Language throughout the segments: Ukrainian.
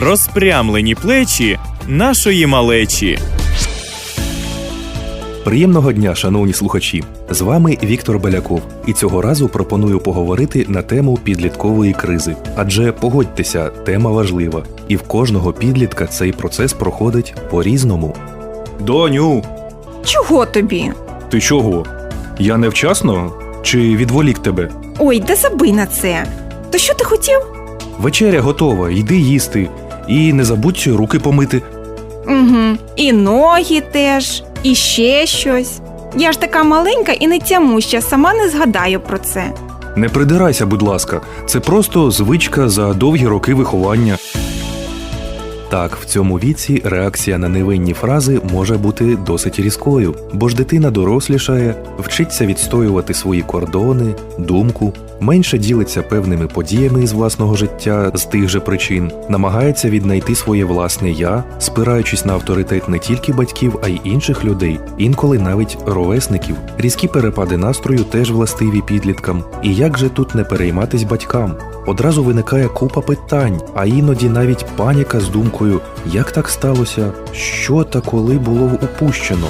розпрямлені плечі нашої малечі. Приємного дня, шановні слухачі! З вами Віктор Беляков, і цього разу пропоную поговорити на тему підліткової кризи. Адже погодьтеся, тема важлива, і в кожного підлітка цей процес проходить по-різному. Доню, Чого тобі? ти чого? Я невчасно чи відволік тебе? Ой, да забий на це. То що ти хотів? Вечеря готова, йди їсти. І не забудь руки помити. Угу. І ноги теж, і ще щось. Я ж така маленька і не тямуща, сама не згадаю про це. Не придирайся, будь ласка, це просто звичка за довгі роки виховання. Так, в цьому віці реакція на невинні фрази може бути досить різкою, бо ж дитина дорослішає, вчиться відстоювати свої кордони, думку, менше ділиться певними подіями із власного життя з тих же причин, намагається віднайти своє власне я, спираючись на авторитет не тільки батьків, а й інших людей, інколи навіть ровесників. Різкі перепади настрою теж властиві підліткам. І як же тут не перейматись батькам? Одразу виникає купа питань, а іноді навіть паніка з думкою, як так сталося, що та коли було упущено.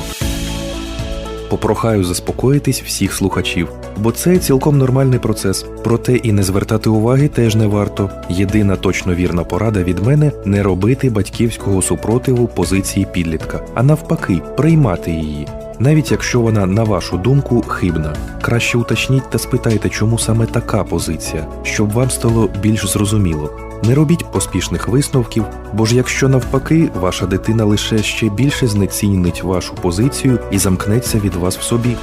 Попрохаю заспокоїтись всіх слухачів, бо це цілком нормальний процес. Проте і не звертати уваги теж не варто. Єдина точно вірна порада від мене не робити батьківського супротиву позиції підлітка, а навпаки, приймати її. Навіть якщо вона, на вашу думку, хибна, краще уточніть та спитайте, чому саме така позиція, щоб вам стало більш зрозуміло. Не робіть поспішних висновків, бо ж якщо навпаки, ваша дитина лише ще більше знецінить вашу позицію і замкнеться від вас в собі.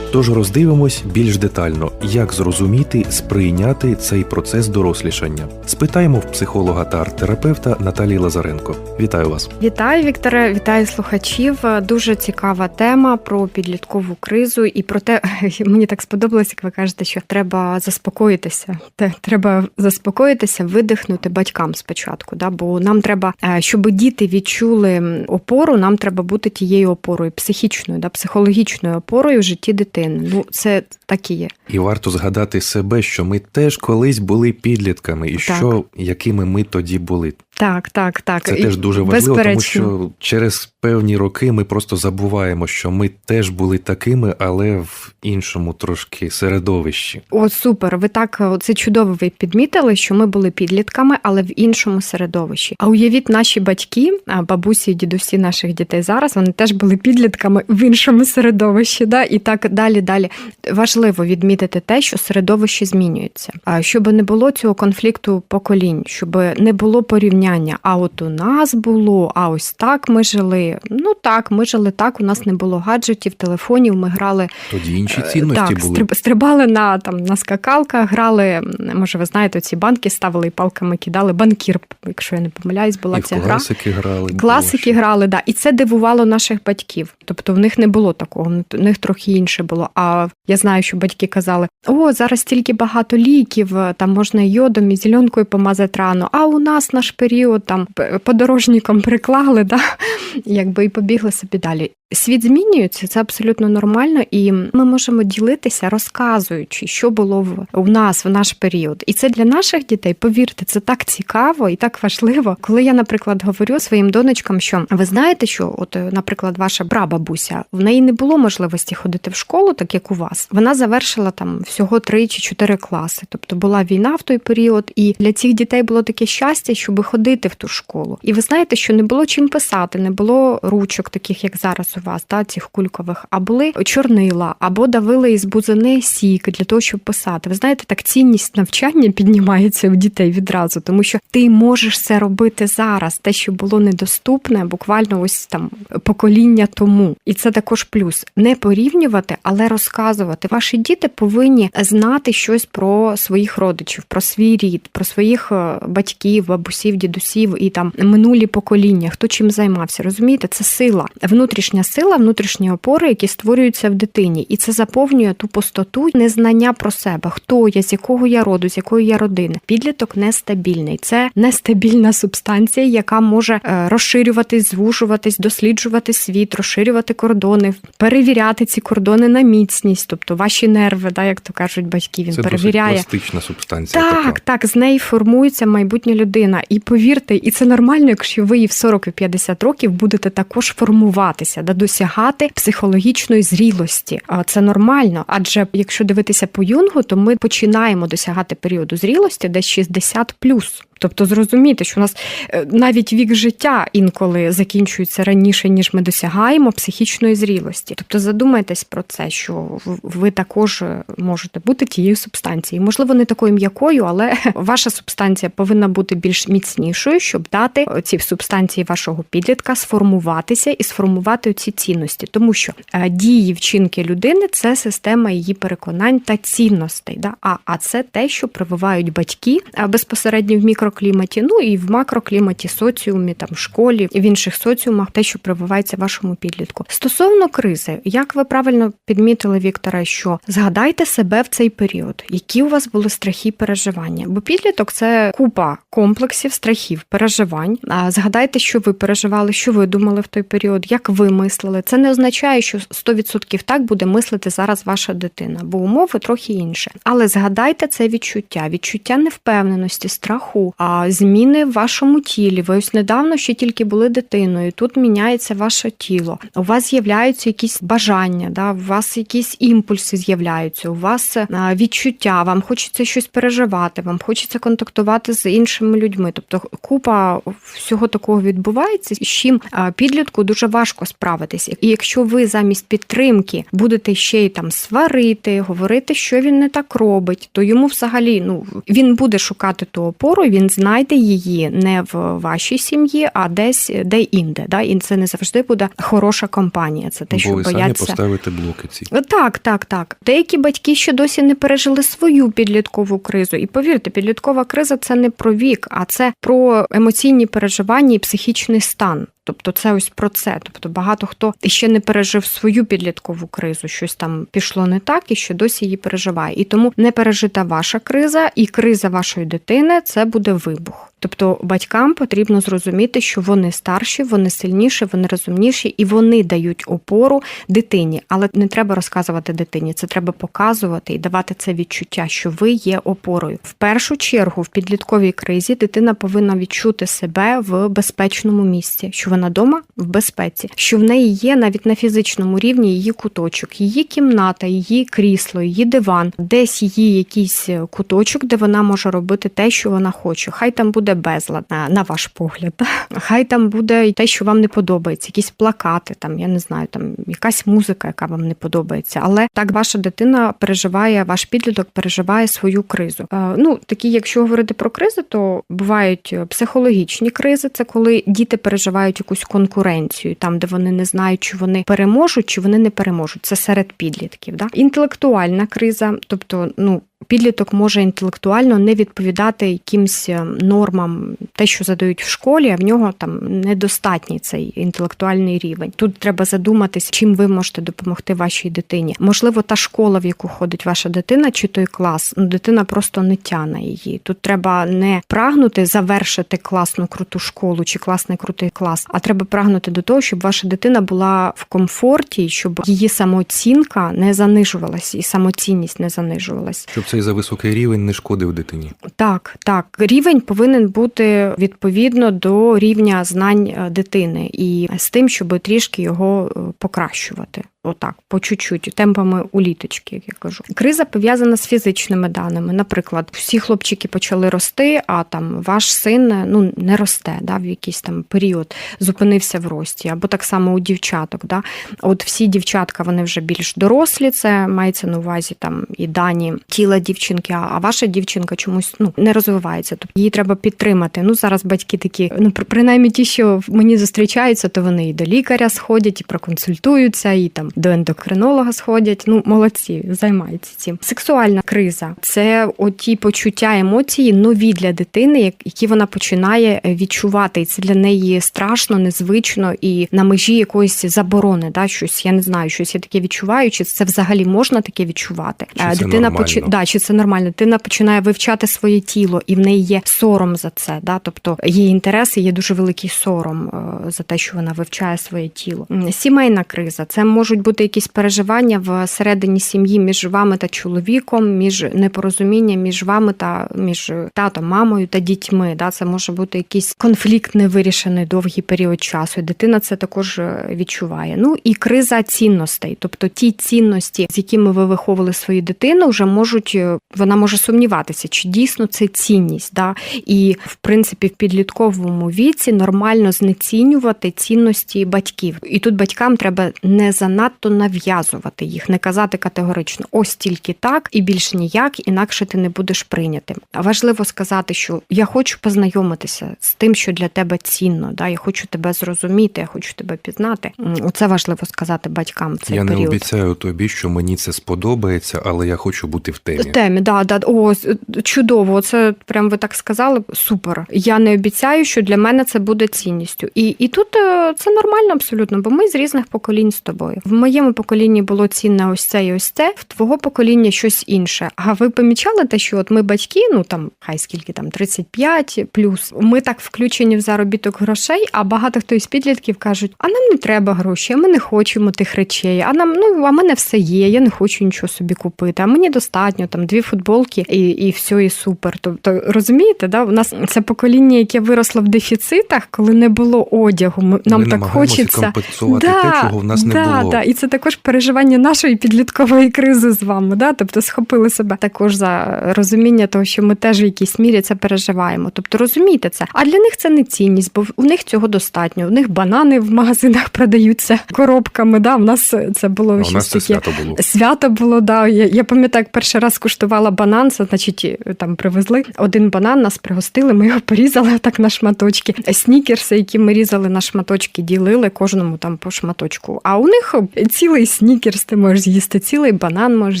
Тож роздивимось більш детально, як зрозуміти, сприйняти цей процес дорослішання. Спитаємо в психолога та арт-терапевта Наталії Лазаренко. Вітаю вас! Вітаю, Вікторе, вітаю слухачів. Дуже цікава тема про підліткову кризу і про те, мені так сподобалось, як ви кажете, що треба заспокоїтися. Треба заспокоїтися, видихнути батькам спочатку. Да? Бо нам треба, е, щоб діти відчули опору, нам треба бути тією опорою, психічною, да? психологічною опорою в житті дитини. Ну, це так і є. І варто згадати себе, що ми теж колись були підлітками, і Так. що якими ми тоді були. Так, так, так. Це І теж дуже важливо, безперечно. тому що через певні роки ми просто забуваємо, що ми теж були такими, але в іншому трошки середовищі. О, супер. Ви так це чудово ви підмітили, що ми були підлітками, але в іншому середовищі. А уявіть, наші батьки, бабусі і дідусі наших дітей зараз, вони теж були підлітками в іншому середовищі. Да? І так далі. Далі важливо відмітити те, що середовище змінюється. А щоб не було цього конфлікту поколінь, щоб не було порівняння. А от у нас було, а ось так ми жили. Ну так, ми жили так. У нас не було гаджетів, телефонів. Ми грали Тоді інші цінності Е, так, були. стриб- стрибали на там на скакалках, грали. Може, ви знаєте, ці банки ставили і палками кидали. Банкір, якщо я не помиляюсь, була і ця гра. класики грали. Класики грали, да, і це дивувало наших батьків. Тобто в них не було такого, в них трохи інше було. А я знаю, що батьки казали: о, зараз стільки багато ліків, там можна йодом і зеленкою помазати рану. А у нас наш період там п- подорожником приклали, да, якби і побігли собі далі. Світ змінюється, це абсолютно нормально, і ми можемо ділитися, розказуючи, що було в у нас в наш період. І це для наших дітей, повірте, це так цікаво і так важливо. Коли я, наприклад, говорю своїм донечкам, що ви знаєте, що, от, е, наприклад, ваша прабабуся, в неї не було можливості ходити в школу, так як у вас. Вона завершила там всього три чи чотири класи. Тобто була війна в той період, і для цих дітей було таке щастя, щоб ходити в ту школу. І ви знаєте, що не було чим писати, не було ручок, таких як зараз вас, та цих кулькових, а були чорнила, або давили із бузини сік для того, щоб писати. Ви знаєте, так цінність навчання піднімається у дітей відразу, тому що ти можеш це робити зараз, те, що було недоступне, буквально ось там покоління тому. І це також плюс не порівнювати, але розказувати. Ваші діти повинні знати щось про своїх родичів, про свій рід, про своїх е, батьків, бабусів, дідусів і там минулі покоління, хто чим займався. Розумієте, це сила, внутрішня сила, внутрішні опори, які створюються в дитині, і це заповнює ту пустоту незнання про себе, хто я, з якого я роду, з якої я родини. Підліток нестабільний. Це нестабільна субстанція, яка може е, розширюватись, звужуватись, досліджувати світ, розширювати кордони, перевіряти ці кордони на міцність, тобто ваші нерви, да, як то кажуть батьки, він Це перевіряє. досить пластична субстанція. Так, така. так, з неї формується майбутня людина. І повірте, і це нормально, якщо ви в 40 і 50 років будете також формуватися, да, досягати психологічної зрілості. А це нормально. Адже якщо дивитися по юнгу, то ми починаємо досягати періоду зрілості десь 60 плюс. Тобто зрозуміти, що у нас е, навіть вік життя інколи закінчується раніше, ніж ми досягаємо психічної зрілості. Тобто задумайтесь про це, що ви також е, можете бути тією субстанцією. Можливо, не такою м'якою, але ваша субстанція повинна бути більш міцнішою, щоб дати ці субстанції вашого підлітка сформуватися і сформувати ці цінності, тому що е, дії, вчинки людини це система її переконань та цінностей. Да? А, а це те, що прививають батьки а, безпосередньо в мікрокліматі, ну і в макрокліматі, соціумі, там школі в інших соціумах, те, що прививається вашому підлітку. Стосовно кризи, як ви правильно підмітили, Віктора, що згадайте себе в цей період, які у вас були страхи і переживання. Бо підліток це купа комплексів, страхів, переживань. Згадайте, що ви переживали, що ви думали в той період, як ви мислили. Це не означає, що 100% так буде мислити зараз ваша дитина, бо умови трохи інші. Але згадайте це відчуття, відчуття невпевненості, страху, а зміни в вашому тілі. Ви ось недавно ще тільки були дитиною. Тут міняється ваше тіло. У вас з'являються якісь бажання, да, у вас якісь імпульси з'являються, у вас відчуття, вам хочеться щось переживати, вам хочеться контактувати з іншими людьми. Тобто купа всього такого відбувається, з чим підлітку дуже важко справитися. І якщо ви замість підтримки будете ще й там сварити, говорити, що він не так робить, то йому взагалі ну він буде шукати ту опору, він знайде її не в вашій сім'ї, а десь де інде. Да? І це не завжди буде хороша компанія. Це те, що Бо самі бояться. поставите блоки ці. Так, так, так. Деякі батьки ще досі не пережили свою підліткову кризу. І повірте, підліткова криза це не про вік, а це про емоційні переживання і психічний стан. Тобто це ось про це. Тобто багато хто ще не пережив свою підліткову кризу, щось там пішло не так і ще досі її переживає. І тому не пережита ваша криза і криза вашої дитини це буде вибух. Тобто батькам потрібно зрозуміти, що вони старші, вони сильніші, вони розумніші і вони дають опору дитині. Але не треба розказувати дитині, це треба показувати і давати це відчуття, що ви є опорою. В першу чергу в підлітковій кризі дитина повинна відчути себе в безпечному місці, що вона вдома в безпеці, що в неї є навіть на фізичному рівні її куточок, її кімната, її крісло, її диван, десь її якийсь куточок, де вона може робити те, що вона хоче. Хай там буде безлад, на- на ваш погляд. Хай там буде те, що вам не подобається, якісь плакати, там я не знаю, там якась музика, яка вам не подобається. Але так ваша дитина переживає, ваш підліток переживає свою кризу. Е, Ну такі, якщо говорити про кризи, то бувають е, психологічні кризи. Це коли діти переживають якусь конкуренцію, там де вони не знають, чи вони переможуть, чи вони не переможуть. Це серед підлітків. Да? Інтелектуальна криза, тобто, ну. Підліток може інтелектуально не відповідати якимсь е, нормам, те, що задають в школі, а в нього там недостатній цей інтелектуальний рівень. Тут треба задуматись, чим ви можете допомогти вашій дитині. Можливо, та школа, в яку ходить ваша дитина, чи той клас, ну дитина просто не тяне її. Тут треба не прагнути завершити класну круту школу чи класний крутий клас, а треба прагнути до того, щоб ваша дитина була в комфорті, щоб її самооцінка не занижувалась і самоцінність не занижувалась. Щоб цей за високий рівень не шкодив дитині. Так, так. Рівень повинен бути відповідно до рівня знань е, дитини і з тим, щоб трішки його е, покращувати. Отак, по чуть-чуть, темпами уліточки, як я кажу. Криза пов'язана з фізичними даними. Наприклад, всі хлопчики почали рости, а там ваш син ну не росте, да, в якийсь там період зупинився в рості, або так само у дівчаток. Да. От всі дівчатка вони вже більш дорослі, це мається на увазі там і дані тіла дівчинки, а ваша дівчинка чомусь ну не розвивається. Тобто її треба підтримати. Ну зараз батьки такі, ну при- принаймні ті, що мені зустрічаються, то вони і до лікаря сходять, і проконсультуються, і там до ендокринолога сходять. Ну, молодці, займаються цим. Сексуальна криза це оті почуття емоції нові для дитини, які вона починає е, відчувати. І це для неї страшно, незвично і на межі якоїсь заборони. Да, щось я не знаю, щось я таке відчуваю, чи це взагалі можна таке відчувати. Чи Е, це дитина почи- да, чи це нормально? Дитина починає вивчати своє тіло, і в неї є сором за це. Да? Тобто є інтереси, є дуже великий сором е, за те, що вона вивчає своє тіло. Сімейна криза це можуть бути якісь переживання всередині сім'ї між вами та чоловіком, між непорозуміння між вами та між татом, мамою та дітьми. Да? Це може бути якийсь конфлікт невирішений довгий період часу. І дитина це також е, відчуває. Ну і криза цінностей, тобто ті цінності, з якими ви виховували свою дитину, вже можуть е, вона може сумніватися, чи дійсно це цінність. Да? І в принципі в підлітковому віці нормально знецінювати цінності батьків. І тут батькам треба не занадто нав'язувати їх, не казати категорично ось тільки так і більш ніяк, інакше ти не будеш прийнятим. А важливо сказати, що я хочу познайомитися з тим, що для тебе цінно. Да? Я хочу тебе зрозуміти, я хочу тебе пізнати. Оце важливо сказати батькам в цей я період. не обіцяю тобі, що мені це сподобається, але я хочу бути в темі. В темі, да, да. О, чудово. Це прям ви так сказали. Супер. Я не обіцяю, що для мене це буде цінністю. І, і тут е, це нормально абсолютно, бо ми з різних поколінь з тобою. Моєму поколінні було цінне ось це і ось це, в твого покоління щось інше. А ви помічали те, що от ми батьки, ну там хай скільки там 35 плюс, ми так включені в заробіток грошей, а багато хто із підлітків кажуть: а нам не треба гроші, а ми не хочемо тих речей. А нам ну а мене все є. Я не хочу нічого собі купити. А мені достатньо там дві футболки і, і все, і супер. Тобто розумієте, да? У нас це покоління, яке виросло в дефіцитах, коли не було одягу. Ми, нам Ми так хочеться. компенсувати те, чого в нас не було. Да. І це також переживання нашої підліткової кризи з вами. Да? Тобто схопили себе також за розуміння того, що ми теж в якійсь мірі це переживаємо. Тобто розумійте це. А для них це не цінність, бо у них цього достатньо. У них банани в магазинах продаються коробками. Да? У нас це було А у щось нас це таке. свято було. Свято було, да. Я, я пам'ятаю, як перший раз куштувала банан, це значить там привезли один банан, нас пригостили, ми його порізали так на шматочки. Снікерси, які ми різали на шматочки, ділили кожному там по шматочку. А у них цілий снікерс ти можеш з'їсти, цілий банан можеш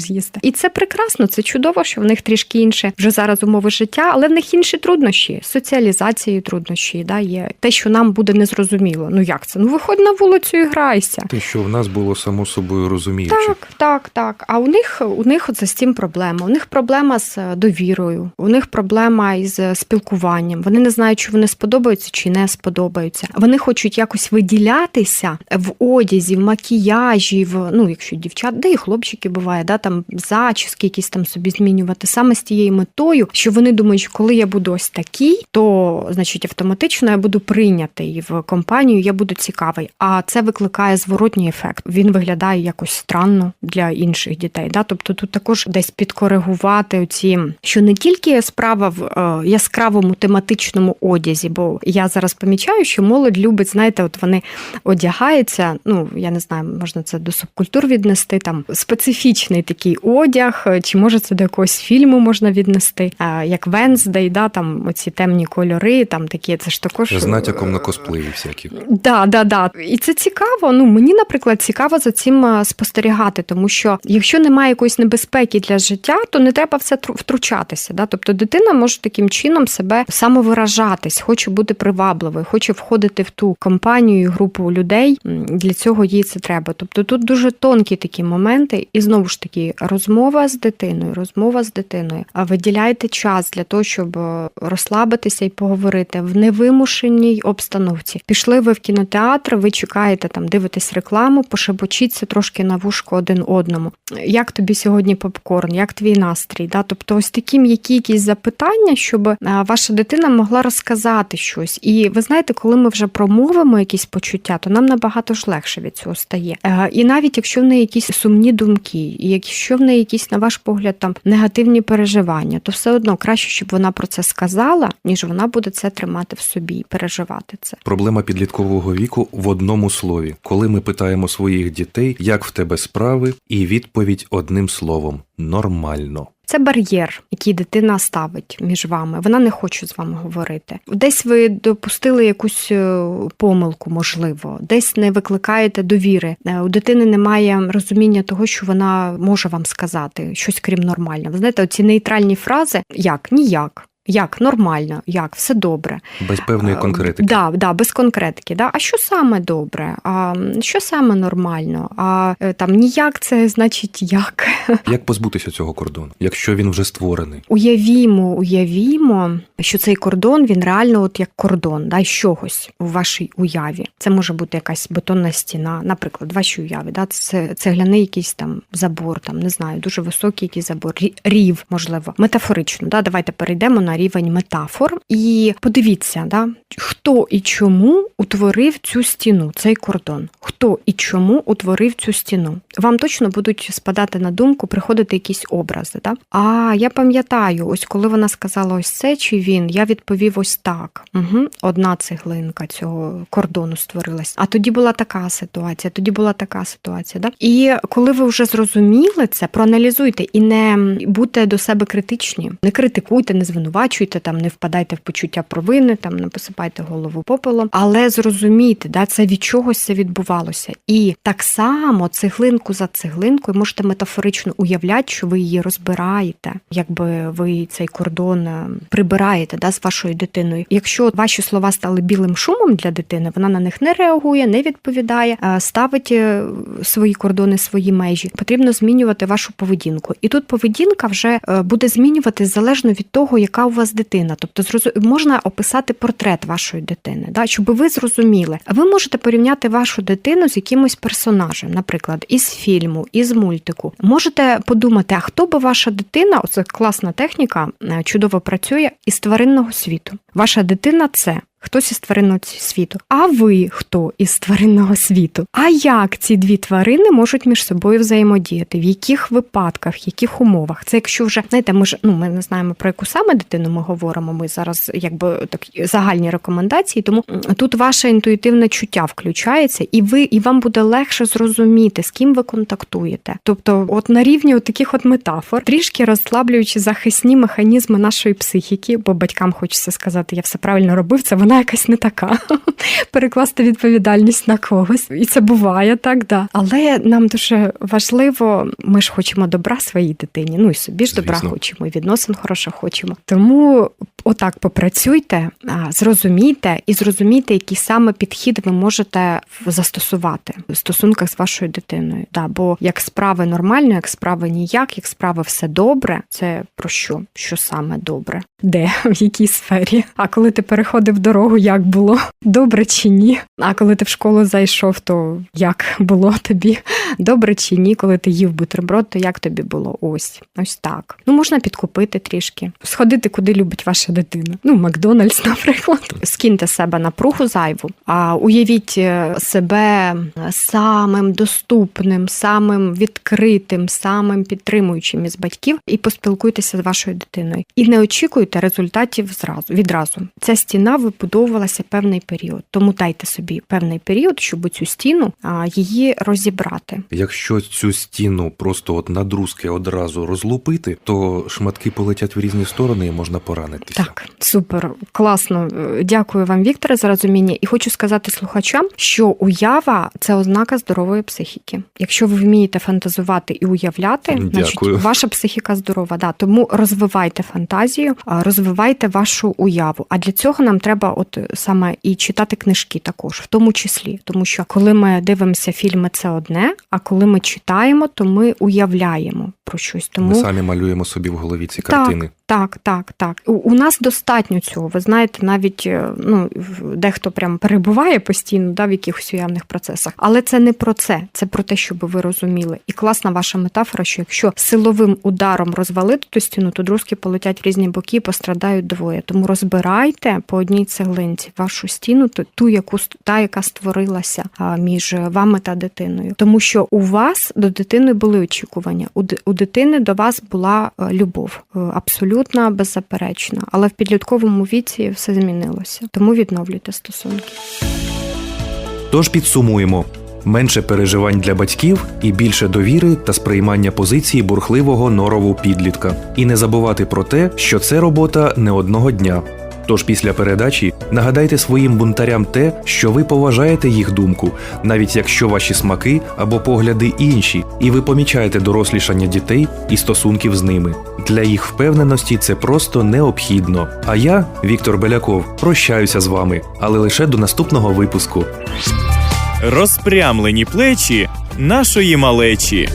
з'їсти. І це прекрасно, це чудово, що в них трішки інше вже зараз умови життя, але в них інші труднощі, соціалізації труднощі. Да, є те, що нам буде незрозуміло. Ну як це? Ну виходь на вулицю і грайся. Те, що в нас було само собою розуміюче. Так, так, так. А у них у них оце з цим проблема. У них проблема з е, довірою, у них проблема із е, спілкуванням. Вони не знають, чи вони сподобаються чи не сподобаються. Вони хочуть якось виділятися в одязі, в макіяжі, в ну, якщо дівчат, де і хлопчики буває, да там зачіски якісь там собі змінювати саме з тією метою, що вони думають, що коли я буду ось такий, то значить автоматично я буду прийнятий в компанію, я буду цікавий. А це викликає зворотній ефект. Він виглядає якось странно для інших дітей. Да? Тобто тут також десь підкоригувати оці, що не тільки справа в е, яскравому тематичному одязі, бо я зараз помічаю, що молодь любить, знаєте, от вони одягаються. Ну я не знаю, можна це до субкультур віднести. Там специфічний такий одяг, е, чи може це до якогось фільму можна віднести, е, як Венздей, да, там оці темні кольори, там такі, це ж також З натяком на косплеї всякі. Да, да, да. І це цікаво. Ну мені, наприклад, цікаво за цим е, спостерігати, тому що якщо немає якоїсь небезпеки для життя, то не треба в це втручатися. Да? Тобто дитина може таким чином себе самовиражатись, хоче бути привабливою, хоче входити в ту компанію, і групу людей. Для цього їй це треба. Тобто тут дуже тонкі такі моменти, і знову ж таки розмова з дитиною, розмова з дитиною. А виділяйте час для того, щоб е, розслабитися і поговорити в невимушеній обстановці. Пішли ви в кінотеатр, ви чекаєте там, дивитесь рекламу, пошепочіться трошки на вушко один одному. Як тобі сьогодні попкорн? Як твій настрій? Да? Тобто, ось такі м'які якісь запитання, щоб е, ваша дитина могла розказати щось. І ви знаєте, коли ми вже промовимо якісь почуття, то нам набагато ж легше від цього стає. Е, І навіть якщо в неї якісь сумні думки, і якщо в неї якісь, на ваш погляд, там негативні переживання, то все одно краще, щоб вона про це сказала, ніж вона буде це тримати в собі і переживати це. Проблема підліткового віку в одному слові, коли ми питаємо своїх дітей, як в тебе справи, і відповідь одним словом нормально. Це бар'єр, який дитина ставить між вами. Вона не хоче з вами говорити. Десь ви допустили якусь е, помилку, можливо, десь не викликаєте довіри. Е, У дитини немає розуміння того, що вона може вам сказати щось крім нормального. Ви знаєте, оці нейтральні фрази як ніяк. Як нормально, як все добре, Без певної Е, конкретики. Да, да, без конкретики. Да? А що саме добре? А що саме нормально? А е, там ніяк це значить як. Як позбутися цього кордону, якщо він вже створений? Уявімо, уявімо, що цей кордон він реально от як кордон, да, чогось у вашій уяві. Це може бути якась бетонна стіна, наприклад, в вашій уяві. Да, це цегляний якийсь там забор, там не знаю, дуже високий якийсь забор, рів, можливо, метафорично. Да, давайте перейдемо на рівень метафор і подивіться, да, хто і чому утворив цю стіну, цей кордон. Хто і чому утворив цю стіну? Вам точно будуть спадати на думку, приходити якісь образи. Да? А я пам'ятаю, ось коли вона сказала ось це чи він, я відповів ось так. Угу. Одна цеглинка цього кордону створилась. А тоді була така ситуація, тоді була така ситуація. Да? І коли ви вже зрозуміли це, проаналізуйте і не будьте до себе критичні, не критикуйте, не звинувачуйте, там не впадайте в почуття провини, там не посипайте голову попелом, але зрозумійте, да, це від чогось це відбувалося. І так само цеглинку за цеглинкою можете метафорично уявляти, що ви її розбираєте, якби ви цей кордон е, прибираєте да, з вашою дитиною. Якщо ваші слова стали білим шумом для дитини, вона на них не реагує, не відповідає, е, ставить е, свої кордони, свої межі. Потрібно змінювати вашу поведінку. І тут поведінка вже буде змінювати залежно від того, яка у вас дитина. Тобто, можна описати портрет вашої дитини, да, щоб ви зрозуміли. А Ви можете порівняти вашу дитину з якимось персонажем, наприклад, із фільму, із мультику. Можете подумати, а хто би ваша дитина? Оце класна техніка, е, чудово працює із тваринного світу. Ваша дитина це. Хтось із тваринного світу. А ви хто із тваринного світу? А як ці дві тварини можуть між собою взаємодіяти? В яких випадках, в яких умовах? Це якщо вже знаєте, ми ж ну ми не знаємо про яку саме дитину ми говоримо. Ми зараз якби такі загальні рекомендації. Тому тут ваше інтуїтивне чуття включається, і ви і вам буде легше зрозуміти, з ким ви контактуєте. Тобто, от на рівні таких от метафор, трішки розслаблюючи захисні механізми нашої психіки, бо батькам хочеться сказати, я все правильно робив, це вона якась не така. Перекласти відповідальність на когось. І це буває так, да. Але нам дуже важливо, ми ж хочемо добра своїй дитині. Ну і собі ж добра Звісно. хочемо, і відносин хороших хочемо. Тому отак попрацюйте, зрозумійте і зрозумійте, який саме підхід ви можете застосувати в стосунках з вашою дитиною. Да, бо як справи нормально, як справи ніяк, як справи все добре, це про що? Що саме добре? Де? В якій сфері? А коли ти переходив дорогу, як було? Добре чи ні? А коли ти в школу зайшов, то як було тобі? Добре чи ні? Коли ти їв бутерброд, то як тобі було? Ось, ось так. Ну можна підкупити трішки, сходити, куди любить ваша дитина. Ну, Макдональдс, наприклад. Скиньте себе напругу зайву, а уявіть е, себе самим доступним, самим відкритим, самим підтримуючим із батьків, і поспілкуйтеся з вашою дитиною. І не очікуйте результатів зразу відразу. Ця стіна вибудовувалася певний період, тому дайте собі певний період, щоб цю стіну а, її розібрати. Якщо цю стіну просто от на друзки одразу розлупити, то шматки полетять в різні сторони і можна поранитися. Так, супер, класно. Е, Дякую вам, Вікторе, за розуміння. І хочу сказати слухачам, що уява це ознака здорової психіки. Якщо ви вмієте фантазувати і уявляти, Дякую. значить ваша психіка здорова. Да. Тому розвивайте фантазію, розвивайте вашу уяву. А для цього нам треба, от е, саме і читати книжки також, в тому числі. Тому що коли ми дивимося фільми, це одне, а коли ми читаємо, то ми уявляємо про щось. Тому Ми самі малюємо собі в голові ці картини. Так, так, так. У, у нас достатньо цього. Ви знаєте, навіть е, ну дехто прям перебуває постійно да, в якихось уявних процесах. Але це не про це, це про те, щоб ви розуміли. І класна ваша метафора, що якщо силовим ударом розвалити ту стіну, то друзки полетять в різні боки, і пострадають двоє. Тому розбирайте по одній цеглинці вашу стіну, ту, ту яку та, яка створилася між вами та дитиною. Тому що у вас до дитини були очікування. У, дитини до вас була е, любов, е, абсолютно беззаперечна. Але в підлітковому віці все змінилося. Тому відновлюйте стосунки. Тож підсумуємо. менше переживань для батьків і більше довіри та сприймання позиції бурхливого норову підлітка. І не забувати про те, що це робота не одного дня. Тож після передачі нагадайте своїм бунтарям те, що ви поважаєте їх думку, навіть якщо ваші смаки або погляди інші, і ви помічаєте дорослішання дітей і стосунків з ними. Для їх впевненості це просто необхідно. А я, Віктор Беляков, прощаюся з вами, але лише до наступного випуску. Розпрямлені плечі нашої малечі.